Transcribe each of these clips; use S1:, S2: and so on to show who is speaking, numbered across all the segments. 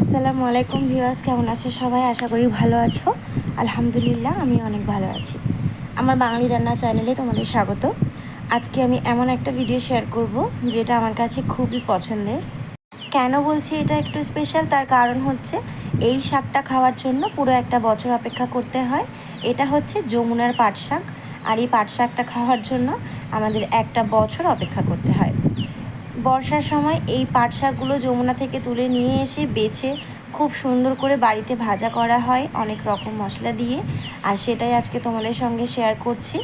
S1: আসসালামু আলাইকুম ভিউয়ার্স, কেমন আছো সবাই? আশা করি ভালো আছো। আলহামদুলিল্লাহ, আমি অনেক ভালো আছি। আমার বাঙালি রান্না চ্যানেলে তোমাদের স্বাগত। আজকে আমি এমন একটা ভিডিও শেয়ার করব, যেটা আমার কাছে খুবই পছন্দের। কেন বলছি এটা একটু স্পেশাল তার কারণ হচ্ছে, এই শাকটা খাওয়ার জন্য পুরো একটা বছর অপেক্ষা করতে হয়। এটা হচ্ছে যমুনার পাট শাক আর এই পাট শাকটা খাওয়ার জন্য আমাদের একটা বছর অপেক্ষা করতে হয়। বর্ষার সময় এই পাট শাকগুলো যমুনা থেকে তুলে নিয়ে এসে বেছে খুব সুন্দর করে বাড়িতে ভাজা করা হয় অনেক রকম মশলা দিয়ে। আর সেটাই আজকে তোমাদের সঙ্গে শেয়ার করছি।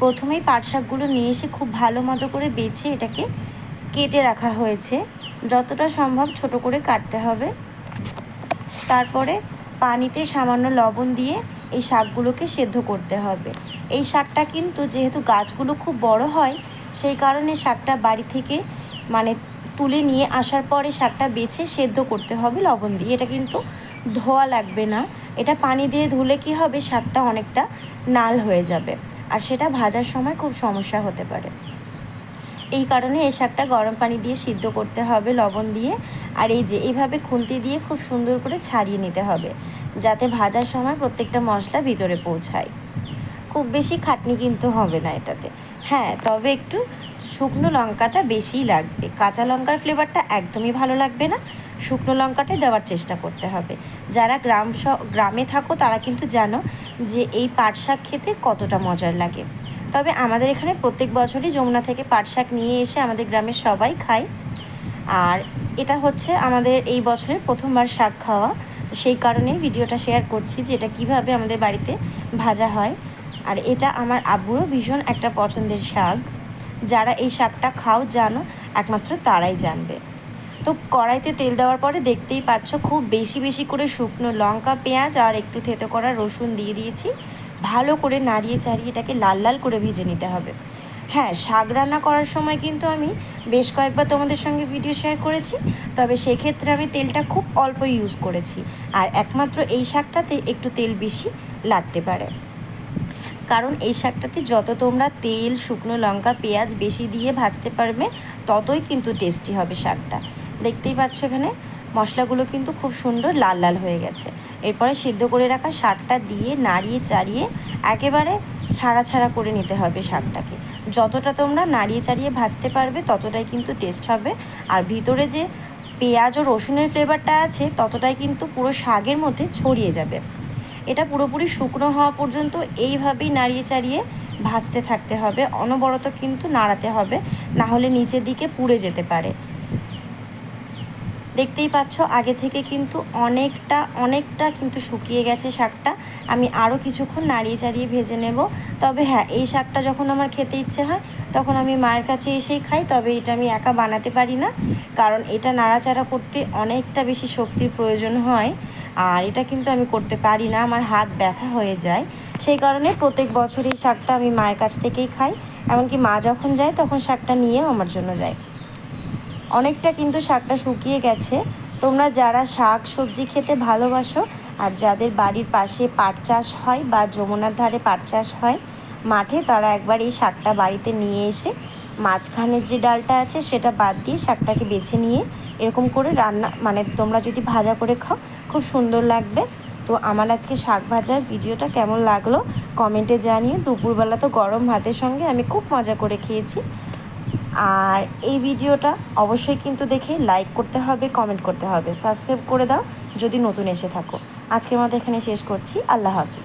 S1: প্রথমেই পাট শাকগুলো নিয়ে এসে খুব ভালো মতো করে বেছে এটাকে কেটে রাখা হয়েছে। যতটা সম্ভব ছোট করে কাটতে হবে। তারপরে পানিতে সামান্য লবণ দিয়ে এই শাকগুলোকে সেদ্ধ করতে হবে। এই শাকটা কিন্তু যেহেতু গাছগুলো খুব বড় হয় সেই কারণে শাকটা বাড়ি থেকে মানে তুলে নিয়ে আসার পরে শাকটা বেছে সেদ্ধ করতে হবে লবণ দিয়ে। এটা কিন্তু ধোয়া লাগবে না। এটা পানি দিয়ে ধুলে কি হবে? শাকটা অনেকটা নাল হয়ে যাবে। আর সেটা ভাজার সময় খুব সমস্যা হতে পারে। এই কারণে এই শাকটা গরম পানি দিয়ে সিদ্ধ করতে হবে লবণ দিয়ে। আর এই যে, এইভাবে খুন্তি দিয়ে খুব সুন্দর করে ছাড়িয়ে নিতে হবে। যাতে ভাজার সময় প্রত্যেকটা মশলা ভিতরে পৌঁছায়। খুব বেশি খাটনি কিন্তু হবে না এটাতে। হ্যাঁ তবে একটু শুকনো লঙ্কাটা বেশিই লাগবে। কাঁচা লঙ্কার ফ্লেভারটা একদমই ভালো লাগবে না। শুকনো লঙ্কাটাই দেওয়ার চেষ্টা করতে হবে। যারা গ্রাম গ্রামে থাকো, তারা কিন্তু জানো যে এই পাট শাক খেতে কতটা মজার লাগে। তবে আমাদের এখানে প্রত্যেক বছরই যমুনা থেকে পাট শাক নিয়ে এসে আমাদের গ্রামের সবাই খায়। আর এটা হচ্ছে আমাদের এই বছরের প্রথমবার শাক খাওয়া। সেই কারণে ভিডিওটা শেয়ার করছি যে এটা কীভাবে আমাদের বাড়িতে ভাজা হয়। আর এটা আমার আব্বুরও ভীষণ একটা পছন্দের শাক। যারা এই শাকটা খাও, জানো, একমাত্র তারাই জানবে। তো কড়াইতে তেল দেওয়ার পরে দেখতেই পাচ্ছ, খুব বেশি বেশি করে শুকনো লঙ্কা, পেঁয়াজ আর একটু থেতো করা রসুন দিয়ে দিয়েছি। ভালো করে নাড়িয়ে চাড়িয়ে এটাকে লাল লাল করে ভেজে নিতে হবে। হ্যাঁ শাক রান্না করার সময় কিন্তু আমি বেশ কয়েকবার তোমাদের সঙ্গে ভিডিও শেয়ার করেছি, তবে সেক্ষেত্রে আমি তেলটা খুব অল্প ইউজ করেছি। আর একমাত্র এই শাকটাতে একটু তেল বেশি লাগতে পারে। কারণ এই শাকটাতে যত তোমরা তেল, শুকনো লঙ্কা, পেঁয়াজ বেশি দিয়ে ভাজতে পারবে, ততই কিন্তু টেস্টি হবে শাকটা। দেখতেই পাচ্ছ এখানে? মশলাগুলো কিন্তু খুব সুন্দর লাল লাল হয়ে গেছে। এরপরে সিদ্ধ করে রাখা শাকটা দিয়ে নাড়িয়ে চাড়িয়ে একেবারে ছাড়া ছাড়া করে নিতে হবে শাকটাকে। যতটা তোমরা নাড়িয়ে চাড়িয়ে ভাজতে পারবে, ততটাই কিন্তু টেস্ট হবে। আর ভিতরে যে পেঁয়াজ ও রসুনের ফ্লেভারটা আছে, ততটাই কিন্তু পুরো শাকের মধ্যে ছড়িয়ে যাবে। এটা পুরোপুরি শুকনো হওয়া পর্যন্ত এইভাবেই নাড়িয়ে চাড়িয়ে ভাজতে থাকতে হবে। অনবরত কিন্তু নাড়াতে হবে, না হলে নিচের দিকে পুড়ে যেতে পারে। দেখতেই পাচ্ছ, আগে থেকে কিন্তু অনেকটা অনেকটা কিন্তু শুকিয়ে গেছে শাকটা। আমি আরও কিছুক্ষণ নাড়িয়ে চাড়িয়ে ভেজে নেব। তবে হ্যাঁ এই শাকটা যখন আমার খেতে ইচ্ছে হয়, তখন আমি মায়ের কাছে এসেই খাই। তবে এটা আমি একা বানাতে পারি না, কারণ এটা নাড়াচাড়া করতে অনেকটা বেশি শক্তির প্রয়োজন হয়। আর এটা কিন্তু আমি করতে পারি না, আমার হাত ব্যথা হয়ে যায়। সেই কারণে প্রত্যেক বছর এই শাকটা আমি মায়ের কাছ থেকেই খাই। এমনকি মা যখন যায় তখন শাকটা নিয়েও আমার জন্য যায়। অনেকটা কিন্তু শাকটা শুকিয়ে গেছে। তোমরা যারা শাক সবজি খেতে ভালোবাসো আর যাদের বাড়ির পাশে পাট চাষ হয় বা যমুনার ধারে পাট চাষ হয়, মাঠে তারা একবার এই শাকটা বাড়িতে নিয়ে এসে মাঝখানের যে ডালটা আছে সেটা বাদ দিয়ে শাকটাকে বেছে নিয়ে এরকম করে রান্না মানে তোমরা যদি ভাজা করে খাও, খুব সুন্দর লাগবে। তো আমার আজকে শাক ভাজার ভিডিওটা কেমন লাগল কমেন্টে জানিয়ে দুপুরবেলা তো গরম ভাতের সঙ্গে আমি খুব মজা করে খেয়েছি। আর এই ভিডিওটা অবশ্যই কিন্তু দেখে লাইক করতে হবে কমেন্ট করতে হবে সাবস্ক্রাইব করে দাও যদি নতুন এসে থাকো। আজকের মতো এখানে শেষ করছি। আল্লাহ হাফিজ।